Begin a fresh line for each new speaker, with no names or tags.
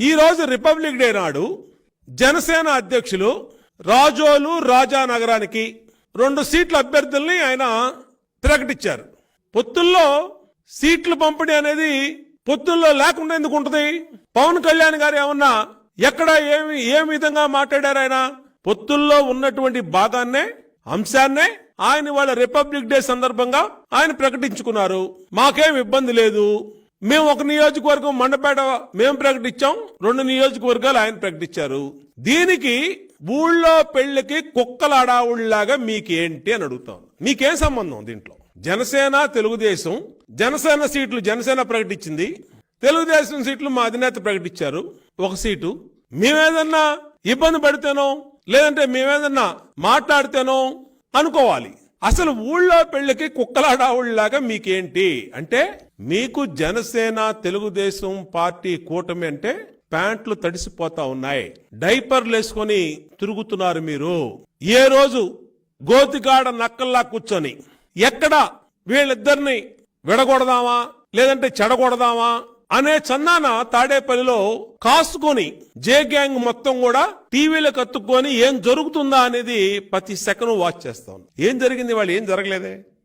ఈ రోజు republic day నాడు జనసేన అధ్యక్షులు రాజోలు రాజా నగరానికి రెండు సీట్ల అభ్యర్థుల్ని ఆయన ప్రకటించారు పొత్తుల్లో సీట్లు పంపిణీ అనేది పొత్తుల్లో లేకుండా ఎందుకు ఉంటుంది? పవన్ కళ్యాణ్ గారు ఏమన్నా ఎక్కడ ఏమి ఏ విధంగా మాట్లాడారు ఆయన? పొత్తుల్లో ఉన్నటువంటి భాగాన్నే అంశాన్నే ఆయన వాళ్ళ రిపబ్లిక్ డే సందర్భంగా ఆయన ప్రకటించుకున్నారు. మాకేం ఇబ్బంది లేదు. మేము ఒక నియోజకవర్గం మండపేట మేము ప్రకటించాం రెండు నియోజకవర్గాలు ఆయన ప్రకటించారు. దీనికి ఊళ్ళో పెళ్ళికి కుక్కలాడావుళ్ళాగా మీకేంటి అని అడుగుతాం. మీకేం సంబంధం దీంట్లో? జనసేన తెలుగుదేశం జనసేన సీట్లు జనసేన ప్రకటించింది. తెలుగుదేశం సీట్లు మా అధినేత ప్రకటించారు. ఒక సీటు. మేమేదన్నా ఇబ్బంది పడితేనో లేదంటే మేమేదన్నా మాట్లాడితేనో అనుకోవాలి. అసలు ఊళ్ళో పెళ్ళికి కుక్కలాడావుళ్ళాగా మీకేంటి? అంటే మీకు జనసేన తెలుగుదేశం పార్టీ కూటమి అంటే ప్యాంట్లు తడిసిపోతా ఉన్నాయి. డైపర్లు వేసుకొని తిరుగుతున్నారు మీరు. ఏ రోజు గోతిగాడ నక్కల్లా కూర్చొని ఎక్కడ వీళ్ళిద్దరిని విడగొడదామా లేదంటే చెడగొడదామా అనే చన్నాన తాడేపల్లిలో కాసుకొని జే గ్యాంగ్ మొత్తం కూడా టీవీలకు కత్తుకొని ఏం జరుగుతుందా అనేది ప్రతి సెకండ్ వాచ్ చేస్తాం ఏం జరిగింది వాళ్ళు ఏం జరగలేదే?